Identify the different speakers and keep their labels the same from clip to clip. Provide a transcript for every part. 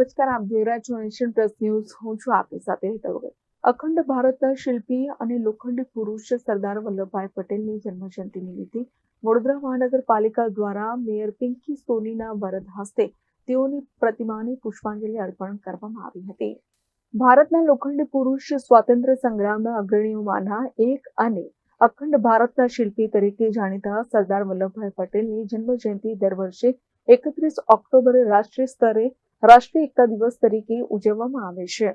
Speaker 1: નમસ્કાર, આપ જોઈ રહ્યા છો એશિયન પ્લસ ન્યૂઝ. હું છું આપની સાથે હેતલ વગર. અખંડ ભારતના શિલ્પી અને લોખંડી પુરુષ સરદાર વલ્લભભાઈ પટેલની જન્મજયંતિ નિમિત્તે વડોદરા મહાનગરપાલિકા દ્વારા મેયર પિંકી સોનીના વરદ હસ્તે તેઓની પ્રતિમાને પુષ્પાંજલિ અર્પણ કરવામાં આવી હતી. ભારતના લોખંડી પુરુષ સ્વાતંત્ર્ય સંગ્રામના અગ્રણીઓમાંના એક અને અખંડ ભારતના શિલ્પી તરીકે જાણીતા સરદાર વલ્લભભાઈ પટેલની જન્મજયંતિ દર વર્ષે એકત્રીસ ઓક્ટોબરે રાષ્ટ્રીય સ્તરે રાષ્ટ્રીય એકતા દિવસ તરીકે ઉજવવામાં આવે છે.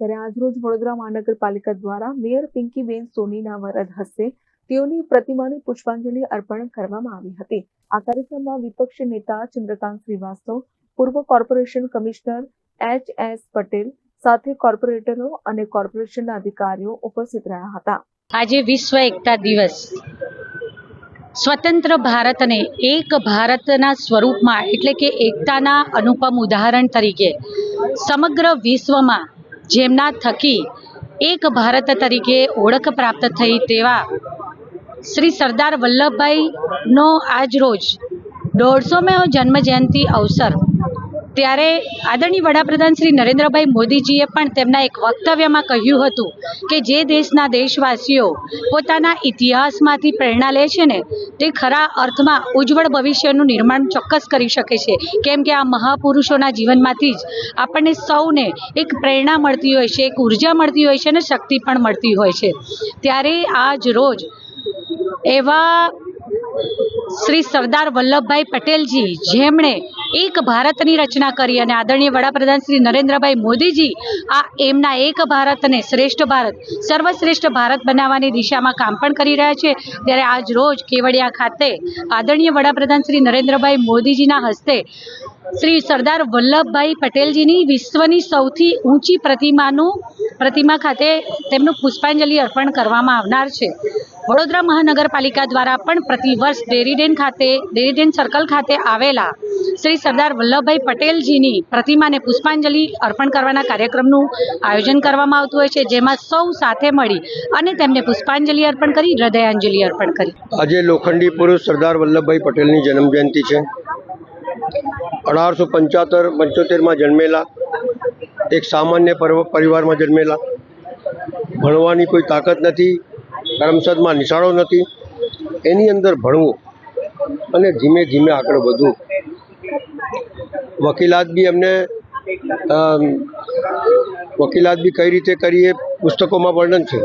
Speaker 1: ત્યારે આજરોજ વડોદરા મહાનગરપાલિકા દ્વારા મેયર પિંકીબેન સોનીના વરદ હસ્તે તેઓની પ્રતિમાને પુષ્પાંજલિ અર્પણ કરવામાં આવી હતી. આ કાર્યક્રમમાં વિપક્ષ નેતા ચંદ્રકાંત શ્રીવાસ્તવ, પૂર્વ corporation commissioner H S Patel સાથે કોર્પોરેટરો અને કોર્પોરેશનના અધિકારીઓ ઉપસ્થિત રહ્યા હતા.
Speaker 2: આજે વિશ્વ એકતા દિવસ. સ્વતંત્ર ભારતને એક ભારતના સ્વરૂપમાં, એટલે કે એકતાના અનુપમ ઉદાહરણ તરીકે, સમગ્ર વિશ્વમાં જેમના થકી એક ભારત તરીકે ઓળખ પ્રાપ્ત થઈ તેવા શ્રી સરદાર વલ્લભભાઈનો આજ રોજ દોઢસોમો જન્મજયંતિ અવસર ત્યારે આદરણીય વડાપ્રધાન શ્રી નરેન્દ્રભાઈ મોદીજીએ પણ તેમના એક વક્તવ્યમાં કહ્યું હતું કે જે દેશના દેશવાસીઓ પોતાના ઇતિહાસમાંથી પ્રેરણા લે છે ને, તે ખરા અર્થમાં ઉજ્જવળ ભવિષ્યનું નિર્માણ ચોક્કસ કરી શકે છે. કેમ કે આ મહાપુરુષોના જીવનમાંથી જ આપણને સૌને એક પ્રેરણા મળતી હોય છે, એક ઊર્જા મળતી હોય છે અને શક્તિ પણ મળતી હોય છે. ત્યારે આજ રોજ એવા શ્રી સરદાર વલ્લભભાઈ પટેલજી જેમણે એક ભારતની રચના કરી અને આદરણીય વડાપ્રધાન શ્રી નરેન્દ્રભાઈ મોદીજી આ એમના એક ભારતને શ્રેષ્ઠ ભારત, સર્વશ્રેષ્ઠ ભારત બનાવવાની દિશામાં કામ પણ કરી રહ્યા છે. ત્યારે આજ રોજ કેવડિયા ખાતે આદરણીય વડાપ્રધાન શ્રી નરેન્દ્રભાઈ મોદીજીના હસ્તે શ્રી સરદાર વલ્લભભાઈ પટેલજીની વિશ્વની સૌથી ઊંચી પ્રતિમાનું, પ્રતિમા ખાતે તેમનું પુષ્પાંજલિ અર્પણ કરવામાં આવનાર છે. વડોદરા મહાનગરપાલિકા દ્વારા પણ પ્રતિવર્ષ ડેરીડેન ખાતે, ડેરીડેન સર્કલ ખાતે આવેલા શ્રી સરદાર વલ્લભભાઈ પટેલજીની પ્રતિમાને પુષ્પાંજલિ અર્પણ કરવાના કાર્યક્રમનું આયોજન કરવામાં આવતું હોય છે, જેમાં સૌ સાથે મળી અને તેમને પુષ્પાંજલિ અર્પણ કરી, હૃદયાંજલિ અર્પણ કરી.
Speaker 3: આજે લોખંડી પુરુષ સરદાર વલ્લભભાઈ પટેલની જન્મજયંતિ છે. અઢારસો પંચોતેર પંચોતેરમાં જન્મેલા, એક સામાન્ય પરવ- પરિવારમાં જન્મેલા. ભણવાની કોઈ તાકાત નથી, કરમસદમાં નિશાળો નથી. એની અંદર ભણવું અને ધીમે ધીમે આગળ વધવું. વકીલાત બી એમને વકીલાત બી કઈ રીતે કરી એ પુસ્તકોમાં વર્ણન છે.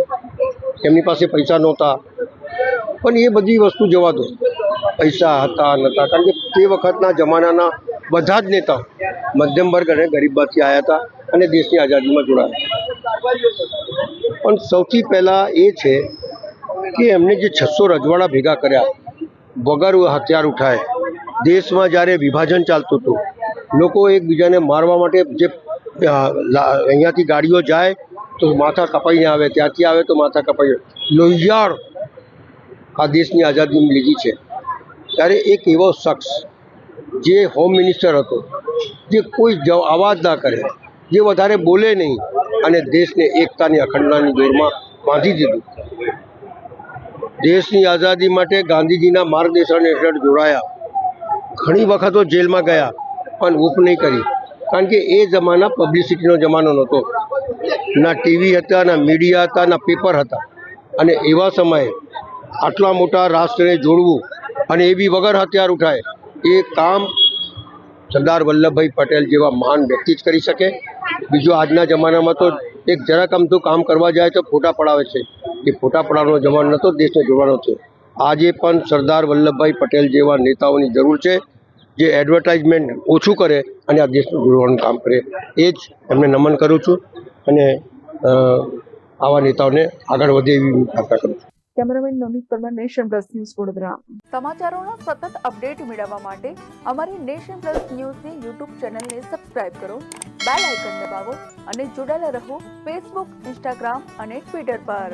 Speaker 3: એમની પાસે પૈસા નહોતા. પણ એ બધી વસ્તુ જવા દો. પૈસા હતા, નહોતા. કારણ કે તે વખતના જમાનાના બધા જ નેતા મધ્યમ વર્ગ અને ગરીબમાંથી આવ્યા હતા અને દેશની આઝાદીમાં જોડાયા. પણ સૌથી પહેલાં એ છે કે એમને જે છસો રજવાડા ભેગા કર્યા, વગર હથિયાર ઉઠાય. દેશમાં જ્યારે વિભાજન ચાલતું હતું લોકો એકબીજાને મારવા માટે જે અહીંયાથી ગાડીઓ જાય તો માથા કપાઈને આવે, ત્યાંથી આવે તો માથા કપાઈ લોહિયાળ આ દેશની આઝાદી લીધી છે. ત્યારે એક એવો શખ્સ જે હોમ મિનિસ્ટર હતો, જે કોઈ અવાજ ના કરે, જે વધારે બોલે નહીં અને દેશને એકતાની અખંડતાની દોરમાં બાંધી દીધું. દેશની આઝાદી માટે ગાંધીજીના માર્ગદર્શન હેઠળ જોડાયા. ઘણી વખતો જેલમાં ગયા. પણ ઊપ નહીં કરી. કારણ કે એ જમાના પબ્લિસિટીનો જમાનો નહોતો. ના ટીવી હતા, ના મીડિયા હતા, ના પેપર હતા. અને એવા સમયે આટલા મોટા રાષ્ટ્રને જોડવું અને એ બી વગર હથિયાર ઉઠાય, એ કામ સરદાર વલ્લભભાઈ પટેલ જેવા મહાન વ્યક્તિ જ કરી શકે. બીજું આજના જમાનામાં તો એક જરાક અમથું કામ કરવા જાય તો ફોટા પડાવે છે. એ ફોટા પડાવવાનો જમાનો નહોતો, દેશને જોડવાનો છે. આજે પણ સરદાર વલ્લભભાઈ પટેલ જેવા નેતાઓની જરૂર છે. જે એડવર્ટાઇઝમેન્ટ ઓછું કરે અને આ દેશનું જોડવાનું કામ કરે એ જ એમને નમન કરું છું અને આવા નેતાઓને આગળ વધે એવી હું પ્રાર્થના કરું છું.
Speaker 1: Cameraman Namit Parmar nation plus news Vadodara. સમાચારોના સતત અપડેટ મેળવવા માટે અમારી નેશન પ્લસ ન્યૂઝની યુટ્યુબ ચેનલને સબસ્ક્રાઇબ કરો બેલ આઇકન દબાવો અને જોડાયેલા રહો ફેસબુક ઇન્સ્ટાગ્રામ અને ટ્વિટર પર.